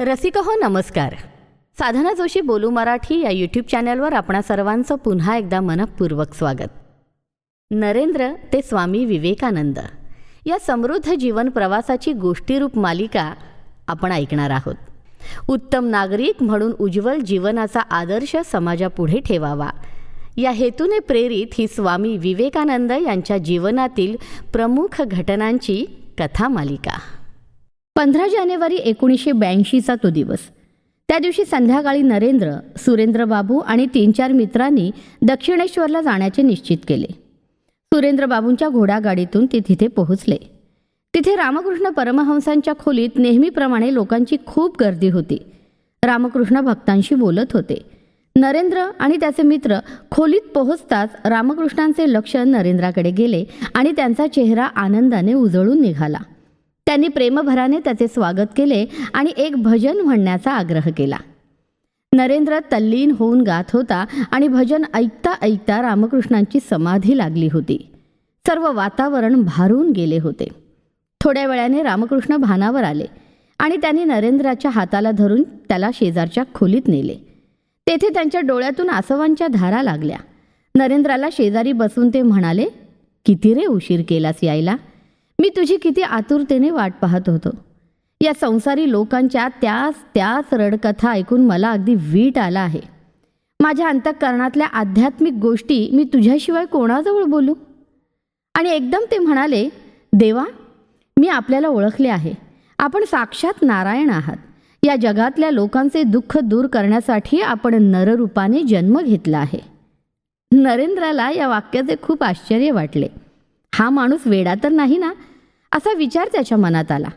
रसिक हो नमस्कार. साधना जोशी बोलू मराठी या यूट्यूब चॅनलवर आपणा सर्वांचं पुन्हा एकदा मनपूर्वक स्वागत. नरेंद्र ते स्वामी विवेकानंद. या समृद्ध जीवन प्रवासाची गोष्टीरूप मालिका आपण ऐकणार आहोत. उत्तम नागरिक म्हणून उज्ज्वल जीवनाचा आदर्श समाजापुढे ठेवावा. या हेतूने प्रेरित ही स्वामी विवेकानंद यांच्या जीवनातील प्रमुख घटनांची कथा मालिका. पंधरा जानेवारी एकोणीसशे ब्याऐंशीचा तो दिवस. त्या दिवशी संध्याकाळी नरेंद्र सुरेंद्र बाबू आणि तीन चार मित्रांनी दक्षिणेश्वरला जाण्याचे निश्चित केले. सुरेंद्र बाबूंच्या घोडागाडीतून ते तिथे पोहोचले. तिथे रामकृष्ण परमहंसांच्या खोलीत नेहमीप्रमाणे लोकांची खूप गर्दी होती. रामकृष्ण भक्तांशी बोलत होते. नरेंद्र आणि त्याचे मित्र खोलीत पोहोचताच रामकृष्णांचे लक्ष नरेंद्राकडे गेले आणि त्यांचा चेहरा आनंदाने उजळून निघाला. त्यांनी प्रेमभराने त्याचे स्वागत केले आणि एक भजन म्हणण्याचा आग्रह केला. नरेंद्र तल्लीन होऊन गात होता आणि भजन ऐकता ऐकता रामकृष्णांची समाधी लागली होती. सर्व वातावरण भारून गेले होते. थोड्या वेळाने रामकृष्ण भानावर आले आणि त्यांनी नरेंद्राच्या हाताला धरून त्याला शेजारच्या खोलीत नेले. तेथे त्यांच्या डोळ्यातून आसवांच्या धारा लागल्या. नरेंद्राला शेजारी बसून ते म्हणाले किती रे उशीर केलास यायला? मी तुझी किती आतुरतेने वाट पाहत होतो. या संसारी लोकांच्या त्याच त्याच रडकथा ऐकून मला अगदी वीट आला आहे. माझ्या अंतःकरणातल्या आध्यात्मिक गोष्टी मी तुझ्याशिवाय कोणाजवळ बोलू? आणि एकदम ते म्हणाले देवा मी आपल्याला ओळखले आहे. आपण साक्षात नारायण आहात. या जगातल्या लोकांचे दुःख दूर करण्यासाठी आपण नररूपाने जन्म घेतला आहे. नरेंद्राला या वाक्याचे खूप आश्चर्य वाटले. हा माणूस वेडा तर नाही ना? असा विचार त्याच्या मनात आला.